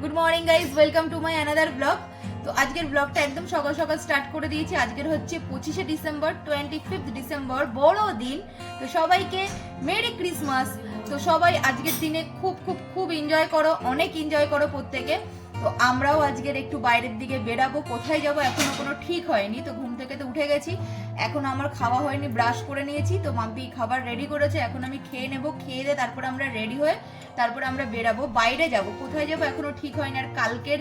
Good morning guys welcome to my another blog তো আজকের ব্লগটা একদম সকাল সকাল স্টার্ট করে দিয়েছি। আজকের হচ্ছে পঁচিশে ডিসেম্বর টোয়েন্টি ফিফথ ডিসেম্বর, বড় দিন। তো সবাইকে মেরি ক্রিসমাস তো সবাই আজকের দিনে খুব খুব খুব এনজয় করো, অনেক এনজয় করো প্রত্যেকে। তো আমরাও আজকের একটু বাইরের দিকে বেরাবো। কোথায় যাব এখনও কোনো ঠিক হয়নি, তো ঘুম থেকে তো উঠে গেছি। এখন আমার খাওয়া হয়নি, ব্রাশ করে নিয়েছি। তো মাম্পি খাবার রেডি করেছে, এখন আমি খেয়ে নেব, খেয়ে দিয়ে তারপর আমরা রেডি হয়ে তারপর আমরা বেরাবো। বাইরে যাব, কোথায় যাব এখনও ঠিক হয়নি। আর কালকের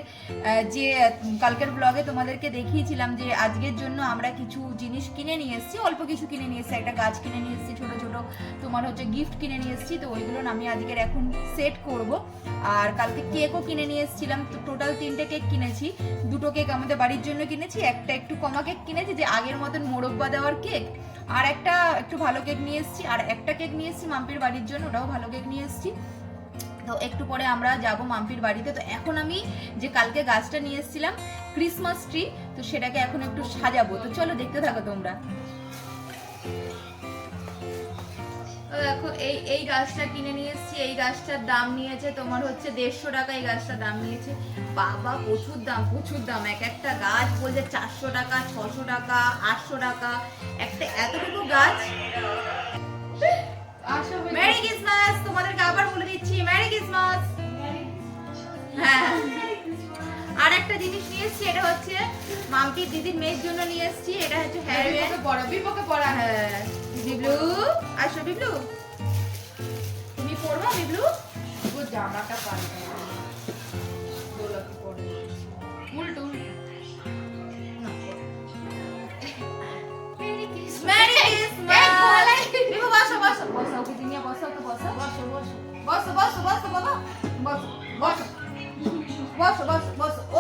যে, কালকের ব্লগে তোমাদেরকে দেখিয়েছিলাম যে, আজকের জন্য আমরা কিছু জিনিস কিনে নিয়ে এসেছি, অল্প কিছু কিনে নিয়ে এসেছি। একটা গাছ কিনে নিয়ে এসেছি, ছোটো, ছোট তোমার হচ্ছে গিফট কিনে নিয়ে এসেছি, তো ওইগুলো আমি আজকের এখন সেট করব। আর কালকে কেকও কিনে নিয়ে এসেছিলাম, তো টোটাল তিনটে কেক কিনেছি। দুটো কেক আমাদের বাড়ির জন্য কিনেছি, একটা একটু কমা কেক কিনেছি, যে আগের মতন মোরব্বা দেওয়ার কেক আর একটা একটু ভালো কেক নিয়ে এসেছি, আর একটা কেক নিয়ে এসেছি মাম্পির বাড়ির জন্য, ওটাও ভালো কেক নিয়ে এসেছি। তো একটু পরে আমরা যাব মাম্পির বাড়িতে, তো এখন আমি যে কালকে গাছটা নিয়ে এসেছিলাম ক্রিসমাস ট্রি তো সেটাকে এখন একটু সাজাবো। তো চলো দেখতে থাকো তোমরা। দেখো এই এই গাছটা কিনে নিয়ে এসেছি এই গাছটার দাম নিয়েছে তোমার হচ্ছে দেড়শো টাকা এই গাছটার দাম নিয়েছে। বাবা প্রচুর দাম প্রচুর দাম। এক একটা গাছ বলছে চারশো টাকা ছশো টাকা আটশো টাকা। একটা এতটুকু গাছ? মেরি ক্রিসমাস তোমাদেরকে আবার বলে দিচ্ছি মেরি ক্রিসমাস হ্যাঁ। আর একটা জিনিস নিয়ে এসেছি এটা হচ্ছে মামটির দিদির মেয়ের জন্য নিয়ে এসেছি এটা হচ্ছে হেয়ার বিপক্ষে পড়া। হ্যাঁ।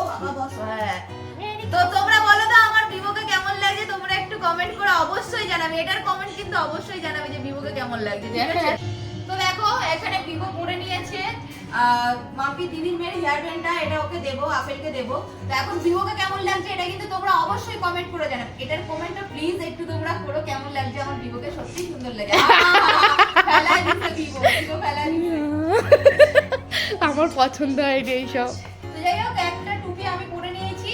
বাবা বসো। হ্যাঁ। তো তোমরা বলো তো আমার বিভোকে কেমন লাগছে? তোমরা একটু কমেন্ট করে অবশ্যই জানাবে। এটার কমেন্ট কিন্তু অবশ্যই জানাবে যে বিভোকে কেমন লাগছে। এখানে বিভো পরে নিয়েছে। মাম্পি দিদির মেয়ের হেয়ার ব্যান্ডটা এটা ওকে দেবো আপেলকে দেবো। তো এখন বিভোকে কেমন লাগছে এটা কিন্তু তোমরা অবশ্যই কমেন্ট করে জানাবে। এটার কমেন্টটা প্লিজ একটু তোমরা করো কেমন লাগছে আমার বিভোকে? সত্যি সুন্দর লাগে। আমার পছন্দ হয়নি এইসব। তো যাই হোক একটা টুপি আমি পরে নিয়েছি।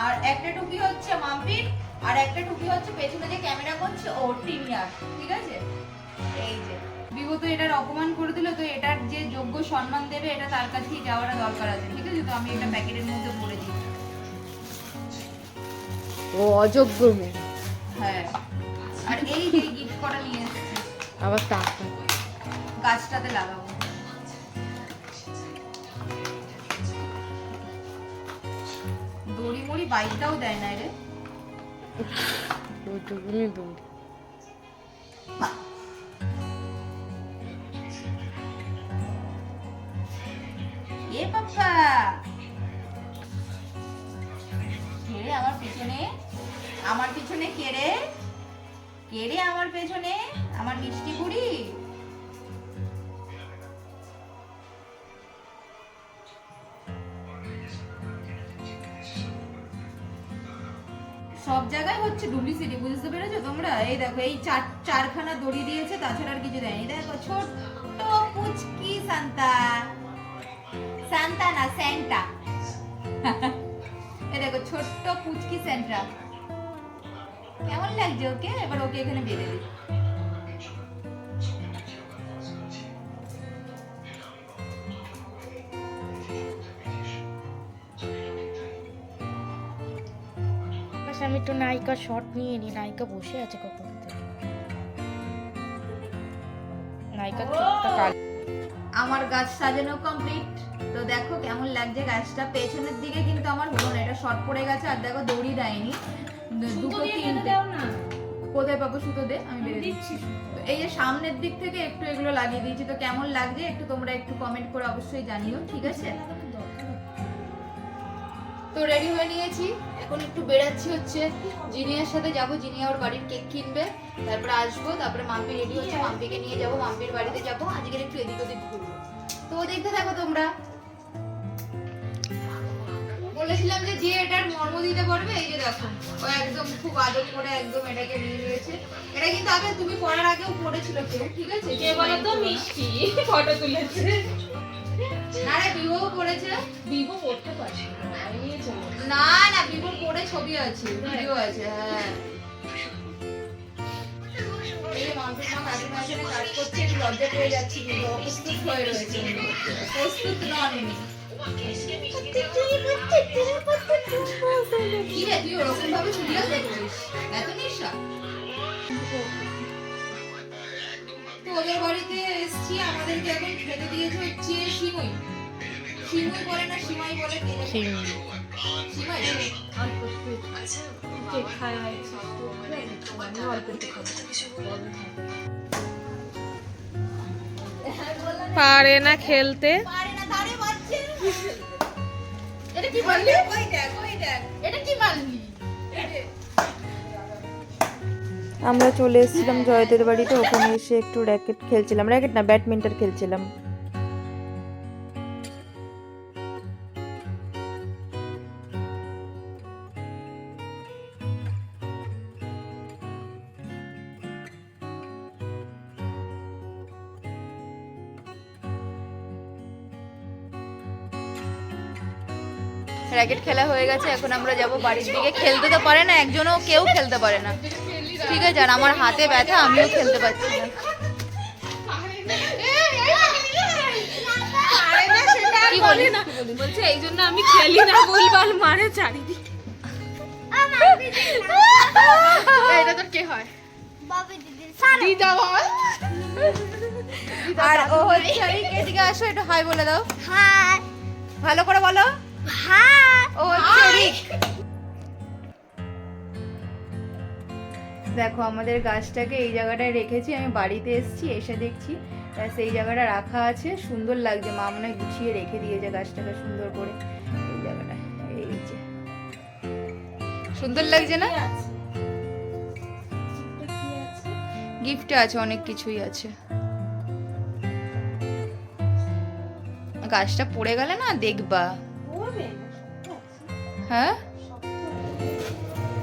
আর একটা টুপি হচ্ছে মাম্পির আর একটা টুপি হচ্ছে পেছনে যে ক্যামেরা করছে ও টিনিয়ার ঠিক আছে? এই যে। বিভো তো এটার অপমান করে দিল তো এটার যে যোগ্য সম্মান দেবে এটা তার কাছেই যাওয়াটা দরকার আছে ঠিক আছে? তো আমি এটা প্যাকেটের মধ্যে ভরে দিই। ও অযোগ্য মেয়ে। হ্যাঁ। আর এই যে গিফট করা নিয়ে এসেছি। আবার টাকা গাছটাতে লাগাবো। দড়ি মড়ি বাইকটাও দেয় না রে। দৌড়ি। এ পাপ্পা কে রে আমার পিছনে? আমার পিছনে কে রে? কে রে আমার পেছনে? আমার মিষ্টি বুড়ি সব জায়গায় হচ্ছে ডুপ্লিসিটি বুঝতে পেরেছ তোমরা? এই দেখো, এই চার চারখানা দড়ি দিয়েছে, তাছাড়া আর কিছু দেয়নি। দেখো ছোট্ট সান্তা না স্যান্টা। এ দেখো ছোট্ট পুচকি স্যান্টা। কেমন লাগছে ওকে? এবার ওকে এখানে বেঁধে দিই। আমি একটু নায়িকা শট নিয়ে নি নায়িকা বসে আছে কখন চোখটা কাল। আমার গাছ সাজানো কমপ্লিট তো দেখো কেমন লাগছে গাছটা। পেছনের দিকে কিন্তু আমার হলো না এটা শর্ট পড়ে গেছে আর দেখো দড়ি দেয়নি। দুটো তিনটে। কোথায় পাবো সুতো দে? আমি বেরিয়ে দিচ্ছি। তো এই যে সামনের দিক থেকে একটু এগুলো লাগিয়ে দিয়েছি। তো কেমন লাগছে একটু তোমরা একটু কমেন্ট করে অবশ্যই জানিও ঠিক আছে? তো রেডি হয়ে নিয়েছি। এখন একটু বেরাচ্ছি হচ্ছে। জিনিয়ার সাথে যাব। জিনিয়া ওর বাড়ির কেক কিনবে। তারপরে আসব। তারপরে মাম্পি রেডি হচ্ছে। মাম্পিকে নিয়ে যাব। মাম্পির বাড়িতে যাব। আজকে একটু এদিক ওদিক ঘুরবো। তো দেখতে থাকো তোমরা। বলেছিলাম যে যে এটার মর্ম দিতে পারবে এই যে দেখো ও একদম খুব আদর করে একদম এটাকে নিয়ে নিয়েছে এটা কিন্তু আগে তুমি পড়ার আগেও পড়েছিল কেউ ঠিক আছে? কে বলো তো মিষ্টি ফটো তুলেছে। না রে বিবাহ করেছে। বিভো না না ভিভোর পরে ছবি আছে ভিডিও আছে হ্যাঁ। যে মা কাকিমা এখানে কাজ করছে একটু লজ্জা পেয়ে কিন্তু অপ্রস্তুত হয়ে রয়েছে ওরকম ভাবে সিরিয়াল দেখছিস বাড়িতে এসছি, আমাদেরকে এখন খেতে দিয়েছে হচ্ছে সিমুই। সিমুই বলে না, সিমাই বলে পারে না খেলতে। আমরা চলে এসেছিলাম জয়দের বাড়িতে, ওখানে এসে একটু র্যাকেট খেলছিলাম। র্যাকেট না ব্যাডমিন্টন খেলছিলাম। র্যাকেট খেলা হয়ে গেছে এখন আমরা যাব বাড়ির দিকে। খেলতে তো পারে না একজনও কেউ খেলতে পারে না। ঠিক আছে আর আমার হাতে ব্যথা আমিও খেলতে পারছি না। কি বলি না? বলছে এই জন্য আমি খেলি না বলবাল মারে চারিদিকে। এটা তোর কে হয়? দিদা বল। আর ও হচ্ছে এদিকে আসো একটু হাই বলে দাও। ভালো করে বলো। ও হচ্ছে রিক দেখো আমাদের গাছটাকে এই জায়গাটায় রেখেছি আমি বাড়িতে এসেছি এসে দেখছি। সেই জায়গাটা রাখা আছে সুন্দর লাগছে মা মনে হয় গুছিয়ে রেখে দিয়েছে গাছটাকে সুন্দর করে। এই জায়গাটা এই যে। সুন্দর লাগছে না? গিফটে আছে অনেক কিছুই আছে। গাছটা পড়ে গেলে না দেখবা। হ্যাঁ?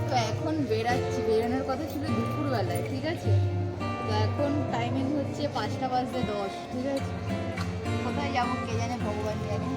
তো এখন বেরাচ্ছি বেরোনোর কথা ছিল দুপুরবেলায়, ঠিক আছে? তো এখন টাইমিং হচ্ছে পাঁচটা বাজতে দশ, ঠিক আছে? কোথায় যাব কে জানে ভগবান জানে।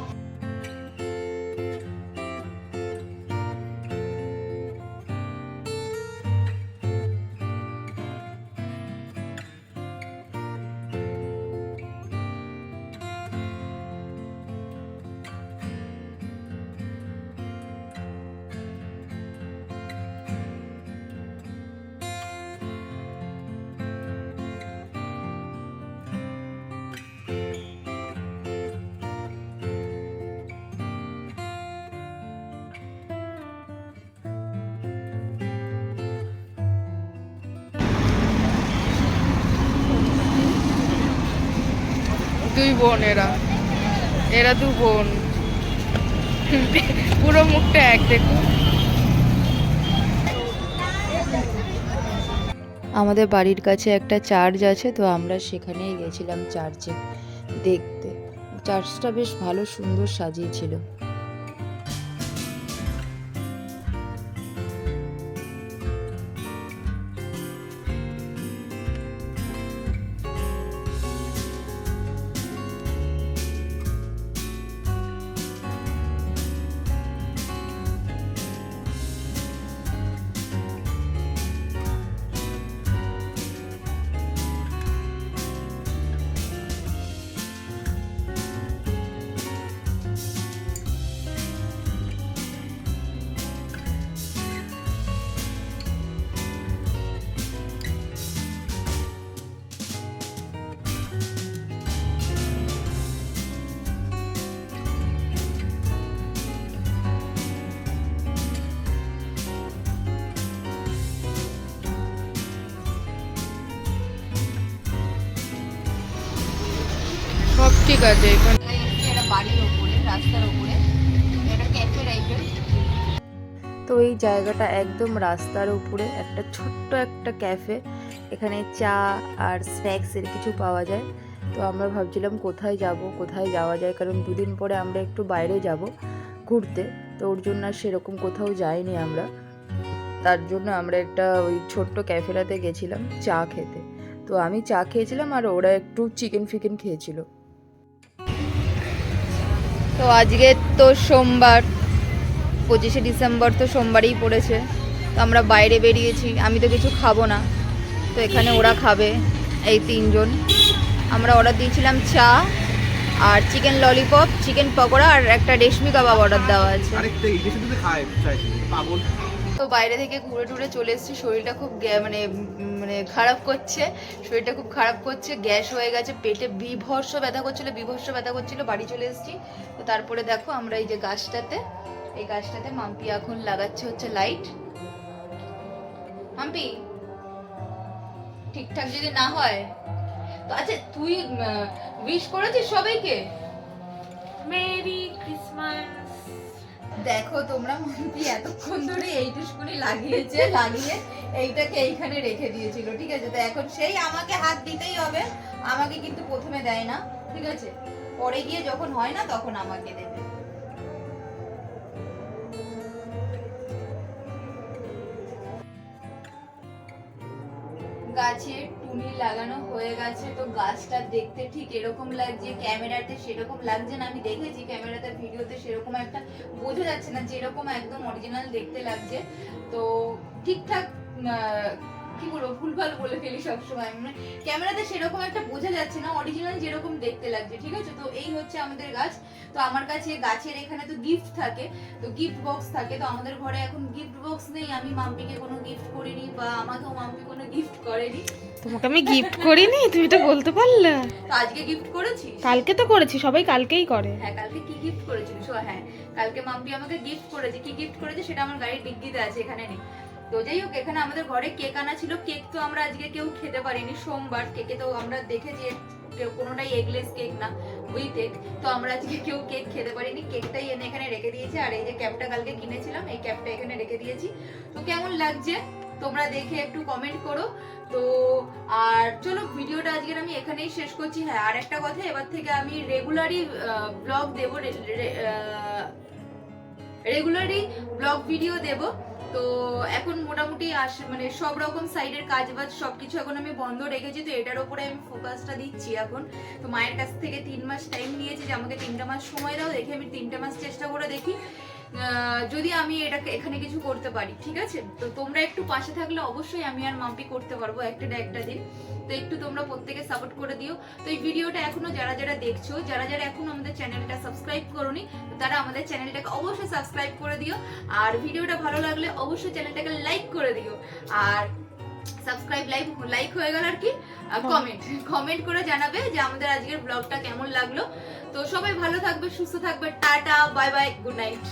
দুই বোন এরা। এরা দু বোন। পুরো মুখটা এক, দেখুন। আমাদের বাড়ির কাছে একটা চার্চ আছে, তো আমরা সেখানেই গেছিলাম চার্চে দেখতে। চার্চটা বেশ ভালো, সুন্দর সাজিয়েছিল। ঠিক আছে তো এই জায়গাটা একদম রাস্তার উপরে, একটা ছোট্ট একটা ক্যাফে। এখানে চা আর স্ন্যাক্সের কিছু পাওয়া যায়। তো আমরা ভাবছিলাম কোথায় যাব, কোথায় যাওয়া যায়? কারণ দুদিন পরে আমরা একটু বাইরে যাব ঘুরতে। তো ওর জন্য আর সেরকম কোথাও যাইনি আমরা। তার জন্য আমরা একটা ওই ছোট্ট ক্যাফেটাতে গেছিলাম চা খেতে। তো আমি চা খেয়েছিলাম আর ওরা একটু চিকেন ফিকেন খেয়েছিল। তো আজকে তো সোমবার, পঁচিশে ডিসেম্বর তো সোমবারই পড়েছে। তো আমরা বাইরে বেরিয়েছি, আমি তো কিছু খাব না। তো এখানে ওরা খাবে, এই তিনজন। আমরা অর্ডার দিয়েছিলাম চা আর চিকেন ললিপপ চিকেন পকোড়া আর একটা রেশমি কাবাব অর্ডার দেওয়া আছে। তো বাইরে থেকে ঘুরে টুরে চলে এসেছি। শরীরটা খুব মানে মানে খারাপ করছে। শরীরটা খুব খারাপ করছে, গ্যাস হয়ে গেছে, পেটে বিভর্ষ ব্যথা করছিল, বিভর্ষ ব্যথা করছিল, বাড়ি চলে এসেছি। তো তারপরে দেখো আমরা এই যে গাছটাতে, এই গাছটাতে মাম্পি এখন লাগাচ্ছে হচ্ছে লাইট। মাম্পি, ঠিকঠাক যদি না হয়, তো আচ্ছা তুই উইশ করেছিস সবাইকে? মেরি ক্রিসমাস দেখো তোমরা মাম্পি এতক্ষণ ধরে এই এইটুকুনি লাগিয়েছে, লাগিয়ে এইটাকে এইখানে রেখে দিয়েছিল, ঠিক আছে? তো এখন সেই আমাকে হাত দিতেই হবে, আমাকে কিন্তু প্রথমে দেয় না, ঠিক আছে? পরে গিয়ে যখন হয় না তখন আমাকে দেবে। গাছে টুনি লাগানো হয়ে গেছে, তো গাছটা দেখতে ঠিক এরকম লাগছে, ক্যামেরাতে সেরকম লাগছে না। আমি দেখেছি ক্যামেরাতে, ভিডিওতে সেরকম একটা বোঝা যাচ্ছে না, যেরকম একদম অরিজিনাল দেখতে লাগছে। তো ঠিকঠাক কি বলব ভুলভাল বলে ফেলি সবসময়। মানে ক্যামেরাতে সেরকম একটা বোঝা যাচ্ছে না অরিজিনাল যেরকম দেখতে লাগছে ঠিক আছে? তো এই হচ্ছে আমাদের গাছ। তো আমার কাছে গাছের এখানে তো গিফট থাকে তো গিফট বক্স থাকে তো আমাদের ঘরে এখন গিফট বক্স নেই। আমি মাম্পিকে কোনো গিফট করিনি বা আমাকেও মাম্পি কোনো গিফট করেনি। তোমাকে আমি গিফট করিনি? তুমি তো বলতে পারলে। তো আজকে গিফট করেছি কালকে তো করেছি সবাই কালকেই করে। হ্যাঁ কালকে কি গিফট করেছিস ও হ্যাঁ কালকে মাম্পি আমাকে গিফট করেছে। কি গিফট করেছে সেটা আমার গাড়ির ডিগ্গিতে আছে এখানে নেই। তো যাই হোক, এখানে আমাদের ঘরে কেক আনা ছিল। কেক তো আমরা আজকে কেউ খেতে পারিনি। সোমবার কেকে তো আমরা দেখেছি কোনোটাই এগলেস কেক না উইথ এগ তো আমরা আজকে কেউ কেক খেতে পারিনি। কেকটাই এনে এখানে রেখে দিয়েছি। আর এই যে ক্যাপটা কালকে কিনেছিলাম, এই ক্যাপটা এখানে রেখে দিয়েছি। তো কেমন লাগছে? তোমরা দেখে একটু কমেন্ট করো। তো আর চলো, ভিডিওটা আজকের আমি এখানেই শেষ করছি। হ্যাঁ আর একটা কথা, এবার থেকে আমি রেগুলারই ব্লগ দেবো রেগুলারই ব্লগ ভিডিও দেব। তো এখন মোটামুটি আসে মানে সব রকম সাইডের কাজ বাজ সবকিছু এখন আমি বন্ধ রেখেছি, তো এটার উপরে আমি ফোকাসটা দিচ্ছি এখন। তো মায়ের কাছ থেকে তিন মাস টাইম নিয়েছি যে আমাকে তিনটা মাস সময় দাও, দেখি আমি তিনটা মাস চেষ্টা করে দেখি। যদি আমি এটাকে এখানে কিছু করতে পারি ঠিক আছে? তো তোমরা একটু পাশে থাকলে অবশ্যই আমি আর মাম্পি করতে পারব একটা না একটা দিন। তো একটু তোমরা প্রত্যেকে সাপোর্ট করে দিও। তো এই ভিডিওটা এখনও যারা যারা দেখছ যারা যারা এখনও আমাদের চ্যানেলটা সাবস্ক্রাইব করোনি তো তারা আমাদের চ্যানেলটাকে অবশ্যই সাবস্ক্রাইব করে দিও। আর ভিডিওটা ভালো লাগলে অবশ্যই চ্যানেলটাকে লাইক করে দিও। আর সাবস্ক্রাইব লাইক লাইক হয়ে গেল আর কি? কমেন্ট কমেন্ট করে জানাবে যে আমাদের আজকের ব্লগটা কেমন লাগল। তো সবাই ভালো থাকবে সুস্থ থাকবে tata bye bye good night